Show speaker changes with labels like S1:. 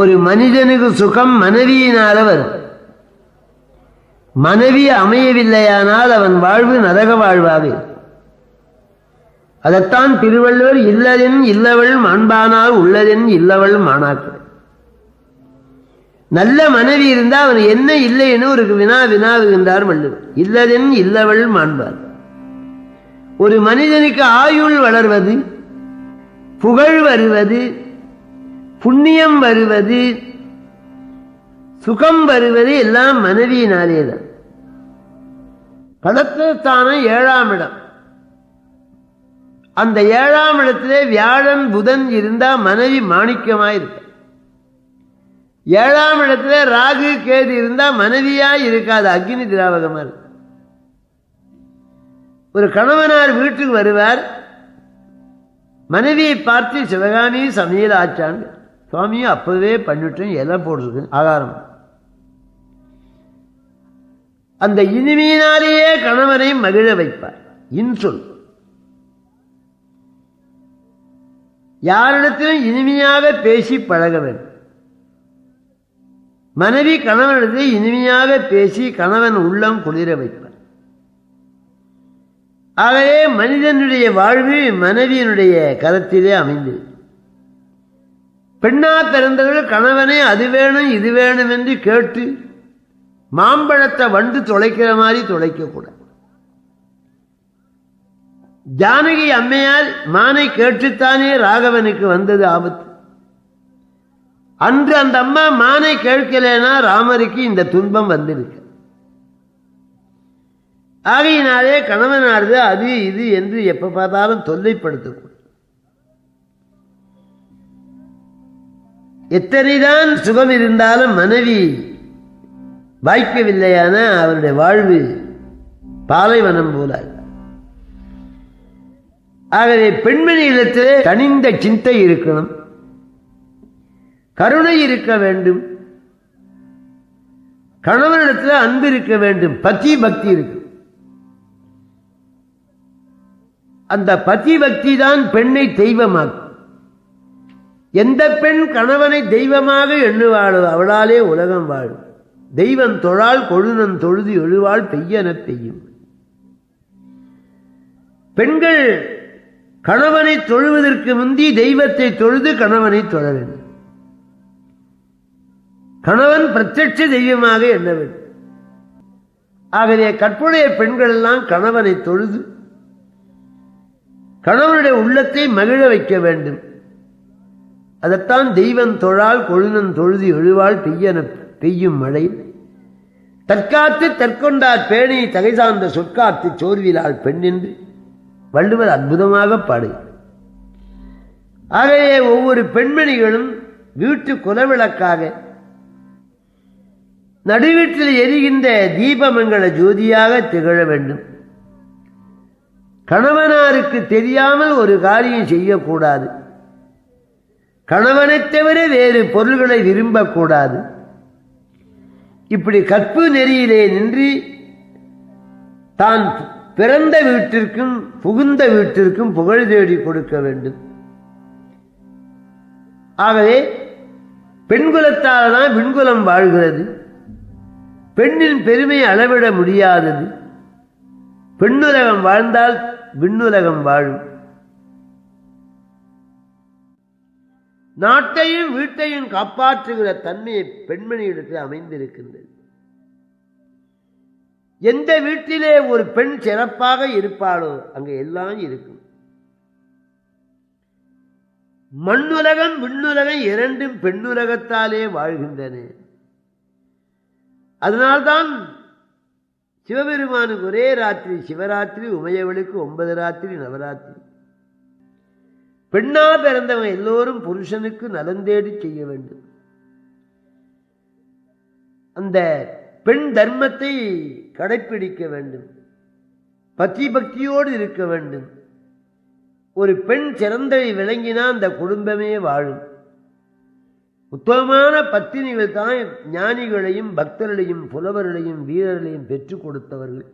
S1: ஒரு மனிதனுக்கு சுகம் மனைவியினால வரும் மனைவி அமையவில்லையானால் அவன் வாழ்வு நரக வாழ்வாக. அதைத்தான் திருவள்ளுவர் இல்லதென் இல்லவள் மாண்பானால் உள்ளதென் இல்லவள் மாணாக்கள் நல்ல மனைவி இருந்தா அவன் என்ன இல்லைன்னு ஒரு வினா வினாவுகின்றார் வள்ளுவர். இல்லதென் இல்லவள் மாண்பார். ஒரு மனிதனுக்கு ஆயுள் வளர்வது புகழ் வருவது புண்ணியம் வருவது சுகம் வருவது எல்லாம் மனைவியினாலே தான் படத்திற்கான ஏழாம் இடம். அந்த ஏழாம் இடத்திலே வியாழன் புதன் இருந்தா மனைவி மாணிக்கமாயிருக்கும் ஏழாம் இடத்துல ராகு கேது இருந்தா மனைவியா இருக்காது அக்னி திராவகமா இருக்கு ஒரு கணவனார் வீட்டுக்கு வருவார் மனைவியை பார்த்து சிவகாமி சமையல் ஆச்சான். சுவாமியும் அப்போவே பண்ணிட்டேன் எல்லாம் போட்டிருக்கு ஆகாரம் அந்த இனிமையினாலேயே கணவனை மகிழ வைப்பார். இன்சொல் யாரிடத்திலும் இனிமையாக பேசி பழக வேண்டும். மனைவி கணவனிடத்தில் இனிமையாக பேசி கணவன் உள்ளம் குளிர வைப்பார். ஆகவே மனிதனுடைய வாழ்வு மனைவியினுடைய கரத்திலே அமைந்து பெண்ணா பிறந்தவர்கள் கணவனே அது வேணும் இது வேணும் என்று கேட்டு மாம்பழத்தை வண்டு தொலைக்கிற மாதிரி தொலைக்கக்கூடாது ஜானகி அம்மையார் மானை கேட்டுத்தானே ராகவனுக்கு வந்தது ஆபத்து. அன்று அந்த அம்மா மானை கேட்கலனா ராமருக்கு இந்த துன்பம் வந்திருக்கு. ஆகையினாலே கணவனானது அது இது என்று எப்ப பார்த்தாலும் தொல்லைப்படுத்தக்கூடும் எத்தனைதான் சுகம் இருந்தாலும் மனைவி வாய்க்கவில்லையான அவருடைய வாழ்வு பாலைவனம் போல ஆகவே பெண்மணி இடத்திலே கனிந்த சிந்தை இருக்கணும். கருணை இருக்க வேண்டும். கணவனிடத்தில் அன்பு இருக்க வேண்டும். பத்தி பக்தி இருக்கு அந்த பத்தி பக்தி தான் பெண்ணை தெய்வமாக்கும். எந்த பெண் கணவனை தெய்வமாக எண்ணுவாளோ அவளாலே உலகம் வாழும். தெய்வம் தொழால் கொழுநன் தொழுது எழுவாள் பெய்யன பெய்யும் பெண்கள் கணவனை தொழுவதற்கு முந்தி தெய்வத்தை தொழுது கணவனை தொழ வேண்டும். கணவன் பிரத்யட்ச தெய்வமாக எண்ண வேண்டும். ஆகவே கற்புடைய பெண்கள் எல்லாம் கணவனை தொழுது கணவனுடைய உள்ளத்தை மகிழ வைக்க வேண்டும். அதைத்தான் தெய்வம் தொழால் கொழுநன் தொழுதி எழுவாள் பெய்யன பெய்யும் மழை. தற்காத்து தற்கொண்டார் பேணி தகை சார்ந்த சொற்காத்து சோர்விலால் பெண் என்று வள்ளுவர் அற்புதமாக பாடு. ஆகவே ஒவ்வொரு பெண்மணிகளும் வீட்டு குலவிளக்காக. நடுவீட்டில் எரிகின்ற தீபமங்கள ஜோதியாக திகழ வேண்டும். கணவனாருக்கு தெரியாமல் ஒரு காரியம் செய்யக்கூடாது. கணவனைத் தவிர வேறு பொருள்களை விரும்பக்கூடாது. இப்படி கற்பு நெறியிலே நின்று தான் பிறந்த வீட்டிற்கும் புகுந்த வீட்டிற்கும் புகழ் தேடி கொடுக்க வேண்டும். ஆகவே பெண்குலத்தால் தான் விண்குலம் வாழ்கிறது. பெண்ணின் பெருமை அளவிட முடியாதது. பெண்ணுலகம் வாழ்ந்தால் விண்ணுலகம் வாழும். நாட்டையும் வீட்டையும் காப்பாற்றுகிற தன்மையை பெண்மணியிடத்தில் அமைந்திருக்கின்றது. எந்த வீட்டிலே ஒரு பெண் சிறப்பாக இருப்பாளோ அங்க எல்லாம் இருக்கும். மண்ணுலகம் விண்ணுலகம் இரண்டும் பெண்ணுலகத்தாலே வாழ்கின்றன. அதனால்தான் சிவபெருமானுக்கு ஒரே ராத்திரி சிவராத்திரி உமையவளுக்கு ஒன்பது ராத்திரி நவராத்திரி. பெண்ணா பிறந்தவன் எல்லோரும் புருஷனுக்கு நலந்தேடி செய்ய வேண்டும். அந்த பெண் தர்மத்தை கடைப்பிடிக்க வேண்டும். பத்தி பக்தியோடு இருக்க வேண்டும். ஒரு பெண் சிறந்தவை விளங்கினா அந்த குடும்பமே வாழும். உத்தமமான பத்தினிகள் தான் ஞானிகளையும் பக்தர்களையும் புலவர்களையும் வீரர்களையும் பெற்றுக் கொடுத்தவர்கள்.